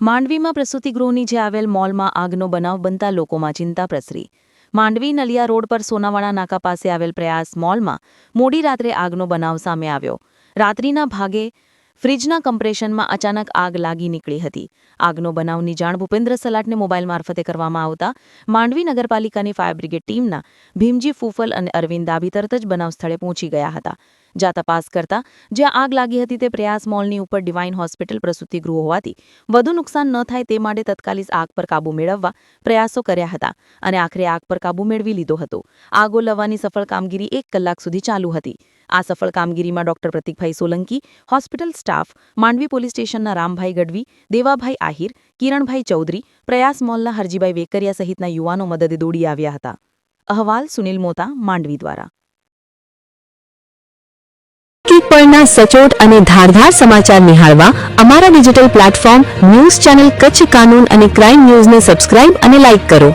માંડવીમાં પ્રસૂતિગૃહની જે આવેલ મોલમાં આગનો બનાવ બનતા લોકોમાં ચિંતા પ્રસરી. માંડવી નલિયા રોડ પર સોનાવાડા નાકા પાસે આવેલ પ્રયાસ મોલમાં મોડી રાત્રે આગનો બનાવ સામે આવ્યો. રાત્રિના ભાગે ફ્રિજના કમ્પ્રેશનમાં અચાનક આગ લાગી નીકળી હતી. આગનો બનાવની જાણ ભૂપેન્દ્ર સલાટને મોબાઈલ મારફતે કરવામાં આવતા માંડવી નગરપાલિકાની ફાયર બ્રિગેડ ટીમના ભીમજી ફૂફલ અને અરવિંદ દાભી તરત જ બનાવ સ્થળે પહોંચી ગયા હતા. જ્યાં તપાસ કરતા જ્યાં આગ લાગી હતી તે પ્રયાસ મોલની ઉપર ડિવાઇન હોસ્પિટલ પ્રસૂતિગૃહ હોવાથી વધુ નુકસાન ન થાય તે માટે તત્કાલિક આગ પર કાબૂ મેળવવા પ્રયાસો કર્યા હતા અને આખરે આગ પર કાબુ મેળવી લીધો હતો. આગ ઓલવવાની સફળ કામગીરી એક કલાક સુધી ચાલુ હતી. આ સફળ કામગીરીમાં doctor Pratikbhai Solanki, hospital staff, Mandvi police સ્ટેશનના રામભાઈ ગઢવી, દેવાભાઈ આહિર, કિરણભાઈ ચૌધરી, પ્રયાસ મોલના હરજીભાઈ વેકરિયા સહિતના યુવાનો મદદે દોડી આવ્યા હતા. અહવાલ સુનિલ મોતા, માંડવી દ્વારા. પરના સચોટ અને ધારધાર સમાચાર નિહાળવા અમારા digital platform news channel Kutch Kanoon અને ક્રાઇમ ન્યૂઝને સબસ્ક્રાઇબ અને લાઇક કરો.